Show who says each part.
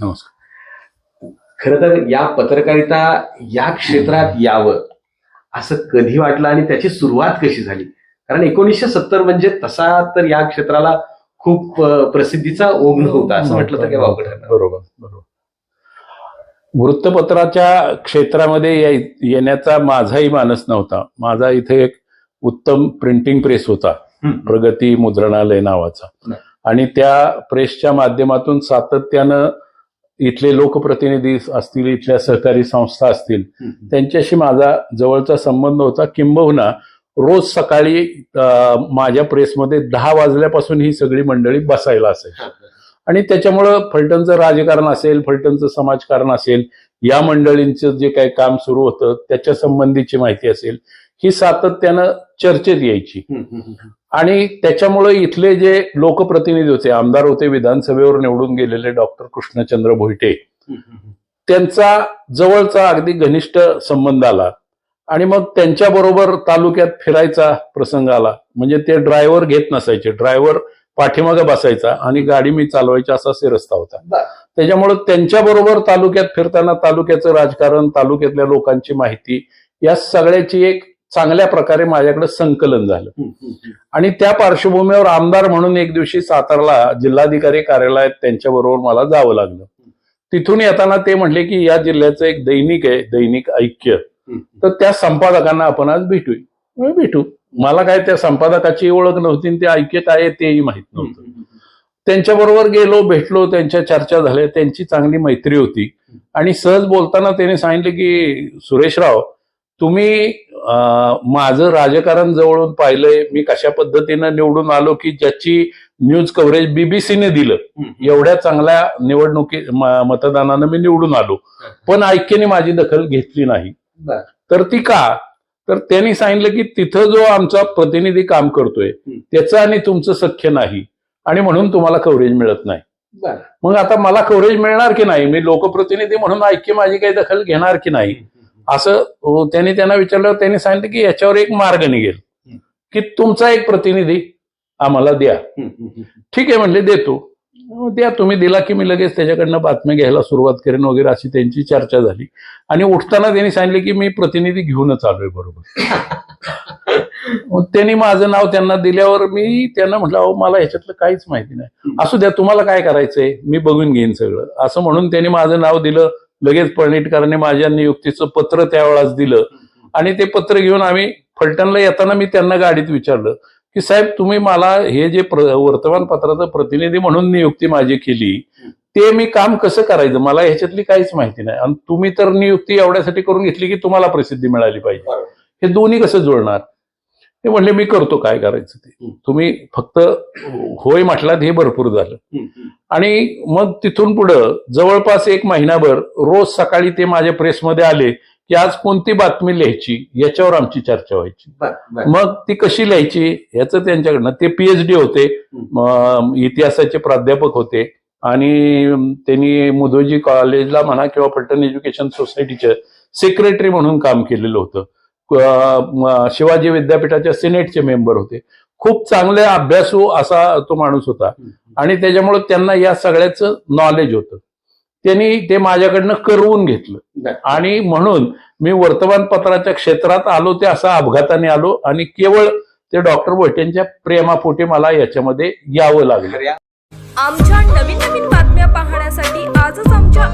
Speaker 1: नमस्कार.
Speaker 2: खर तर या पत्रकारिता या क्षेत्रात यावं असं कधी वाटलं आणि त्याची सुरुवात कशी झाली? कारण एकोणीसशे सत्तर म्हणजे तसा तर या क्षेत्राला खूप प्रसिद्धीचा ओघ नव्हता असं म्हटलं तर ठरणार
Speaker 1: बरोबर बरोबर. वृत्तपत्राच्या क्षेत्रामध्ये येण्याचा माझाही मानस नव्हता. माझा इथे एक उत्तम प्रिंटिंग प्रेस होता. प्रगती मुद्रणालय नावाचा. आणि त्या प्रेसच्या माध्यमातून सातत्यानं इथले लोकप्रतिनिधी असतील इथल्या सहकारी संस्था असतील. त्यांच्याशी माझा जवळचा संबंध होता किंबहुना रोज सकाळी माझ्या प्रेसमध्ये दहा वाजल्यापासून ही सगळी मंडळी बसायला असायची आणि त्याच्यामुळं फलटणचं राजकारण असेल फलटणचं समाजकारण असेल या मंडळींचं जे काही काम सुरू होतं त्याच्या संबंधीची माहिती असेल. ही सातत्यानं चर्चेत यायची. आणि त्याच्यामुळे इथले जे लोकप्रतिनिधी होते आमदार होते विधानसभेवर निवडून गेलेले डॉक्टर कृष्णचंद्र भोईटे. त्यांचा जवळचा अगदी घनिष्ठ संबंध आला आणि मग त्यांच्याबरोबर तालुक्यात फिरायचा प्रसंग आला म्हणजे ते ड्रायव्हर घेत नसायचे ड्रायव्हर पाठीमागे बसायचा आणि गाडी मी चालवायची असा से रस्ता होता. त्याच्यामुळे त्यांच्याबरोबर तालुक्यात फिरताना तालुक्याचं राजकारण तालुक्यातल्या लोकांची माहिती या सगळ्याची एक चांगल्या प्रकारे माझ्याकडे संकलन झालं. आणि त्या पार्श्वभूमीवर आमदार म्हणून एक दिवशी सातारला जिल्हाधिकारी कार्यालयात त्यांच्याबरोबर मला जावं लागलं. तिथून येताना ते म्हटले की या जिल्ह्याचं एक दैनिक आहे दैनिक ऐक्य. तर त्या संपादकांना आपण आज म्हणलं, भेटू. मला काय त्या संपादकाची ओळख नव्हती ते ऐक्य काय आहे तेही माहीत नव्हतं. त्यांच्याबरोबर गेलो भेटलो त्यांच्या चर्चा झाल्या त्यांची चांगली मैत्री होती. आणि सहज बोलताना त्यांनी सांगितले की सुरेशराव तुम्ही माझं राजकारण जवळून पाहिलंय. मी कशा पद्धतीनं निवडून आलो की ज्याची न्यूज कव्हरेज बीबीसीने दिलं. एवढ्या चांगल्या निवडणुकी मतदानानं मी निवडून आलो. पण ऐक्यने माझी दखल घेतली नाही. तर ती का? तर त्यांनी सांगितलं की तिथं जो आमचा प्रतिनिधी काम करतोय. त्याचं आणि तुमचं सख्य नाही. आणि म्हणून तुम्हाला कव्हरेज मिळत नाही. मग आता मला कव्हरेज मिळणार की नाही? मी लोकप्रतिनिधी म्हणून ऐक्य माझी काही दखल घेणार की नाही? असं त्यांनी त्यांना विचारलं त्यांनी सांगितलं की याच्यावर एक मार्ग निघेल. की तुमचा एक प्रतिनिधी आम्हाला द्या. ठीक आहे म्हणले देतो. द्या तुम्ही दिला की मी लगेच त्याच्याकडनं बातम्या घ्यायला सुरुवात करेन वगैरे अशी त्यांची चर्चा झाली. आणि उठताना त्यांनी सांगितले की मी प्रतिनिधी घेऊनच आलोय बरोबर. त्यांनी माझं नाव त्यांना दिल्यावर मी त्यांना म्हटलं अहो मला ह्याच्यातलं काहीच माहिती नाही. असू द्या तुम्हाला काय करायचंय? मी बघून घेईन सगळं. असं म्हणून त्यांनी माझं नाव दिलं. लगेच पळणीटकरांनी माझ्या नियुक्तीचं पत्र त्यावेळेस दिलं. आणि ते पत्र घेऊन आम्ही फलटणला येताना मी त्यांना गाडीत विचारलं की साहेब तुम्ही मला हे जे वर्तमानपत्राचं प्रतिनिधी म्हणून नियुक्ती माझी केली ते मी काम कसं करायचं? मला ह्याच्यातली काहीच माहिती नाही. आणि तुम्ही तर नियुक्ती एवढ्यासाठी करून घेतली की तुम्हाला प्रसिद्धी मिळाली पाहिजे. हे दोन्ही कसं जुळणार? ते म्हणले मी करतो काय करायचं ते. तुम्ही फक्त होय म्हटलात हे भरपूर झालं. आणि मग तिथून पुढं जवळपास एक महिनाभर रोज सकाळी ते माझ्या प्रेसमध्ये आले की आज कोणती बातमी लिहायची याच्यावर आमची चर्चा व्हायची. मग ती कशी लिहायची याचं त्यांच्याकडनं ते पीएचडी होते इतिहासाचे प्राध्यापक होते आणि त्यांनी मुदोजी कॉलेजला म्हणा किंवा पलटण एज्युकेशन सोसायटीच्या सेक्रेटरी म्हणून काम केलेलं होतं. शिवाजी विद्यापीठाच्या सिनेटचे मेंबर होते. खूप चांगले अभ्यासू असा तो माणूस होता. आणि त्याच्यामुळे त्यांना या सगळ्याचं नॉलेज होतं. त्यांनी ते माझ्याकडनं करवून घेतलं. आणि म्हणून मी वर्तमानपत्राच्या क्षेत्रात आलो ते असा अपघाताने आलो आणि केवळ ते डॉक्टर भोटेंच्या प्रेमापोटी मला याच्यामध्ये यावं लागलं.
Speaker 3: आमच्या नवीन नवीन बातम्या पाहण्यासाठी आजच आमच्या